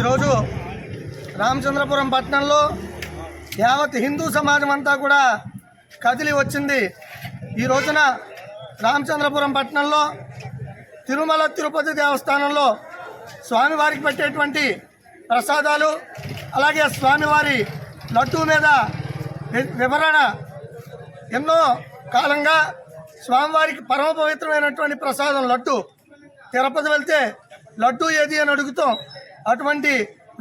ఈరోజు రామచంద్రపురం పట్టణంలో యావత్ హిందూ సమాజం అంతా కూడా కదిలి వచ్చింది. ఈ రోజున రామచంద్రపురం పట్టణంలో తిరుమల తిరుపతి దేవస్థానంలో స్వామివారికి పెట్టేటువంటి ప్రసాదాలు అలాగే స్వామివారి లడ్డూ మీద వి- వివరణ ఎన్నో కాలంగా స్వామివారికి పరమ పవిత్రమైనటువంటి ప్రసాదం లడ్డు. తిరుపతి వెళ్తే లడ్డు ఏది అని అడుగుతాం. అటువంటి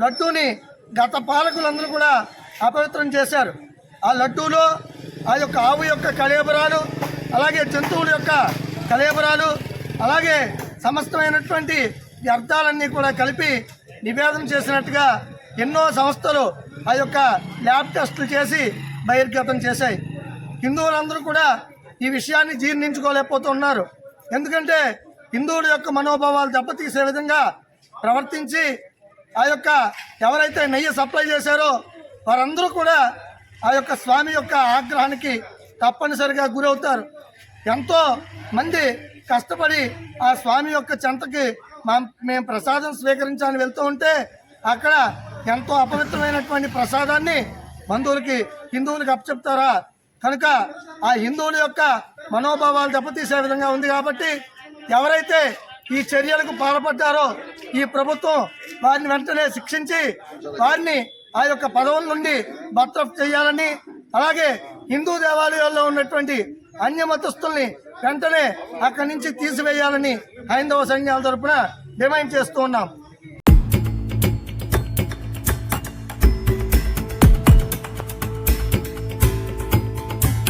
లడ్డూని గత పాలకులందరూ కూడా అపవిత్రం చేశారు. ఆ లడ్డూలో ఆ యొక్క ఆవు యొక్క కళేబరాలు అలాగే జంతువుల యొక్క కళేబరాలు అలాగే సమస్తమైనటువంటి వ్యర్థాలన్నీ కూడా కలిపి నివేదన చేసినట్టుగా ఎన్నో సంస్థలు ఆ యొక్క ల్యాబ్ టెస్టులు చేసి బహిర్గతం చేశాయి. హిందువులందరూ కూడా ఈ విషయాన్ని జీర్ణించుకోలేకపోతున్నారు. ఎందుకంటే హిందువుల యొక్క మనోభావాలు దెబ్బతీసే విధంగా ప్రవర్తించి ఆ యొక్క ఎవరైతే నెయ్యి సప్లై చేశారో వారందరూ కూడా ఆ యొక్క స్వామి యొక్క ఆగ్రహానికి తప్పనిసరిగా గురవుతారు. ఎంతో మంది కష్టపడి ఆ స్వామి యొక్క చెంతకి మా మేము ప్రసాదం స్వీకరించాలని వెళ్తూ ఉంటే అక్కడ ఎంతో అపవిత్రమైనటువంటి ప్రసాదాన్ని బంధువులకి హిందువులకు అప్పచెప్తారా? కనుక ఆ హిందువుల యొక్క మనోభావాలు దెబ్బతీసే విధంగా ఉంది కాబట్టి ఎవరైతే ఈ చర్యలకు పాల్పడ్డారో ఈ ప్రభుత్వం వారిని వెంటనే శిక్షించి వారిని ఆ యొక్క పదవుల నుండి బర్తరఫ్ చేయాలని అలాగే హిందూ దేవాలయాల్లో ఉన్నటువంటి అన్య మతస్థుల్ని వెంటనే అక్కడి నుంచి తీసివేయాలని హైందవ సంఘాల తరఫున డిమాండ్ చేస్తూ ఉన్నాం.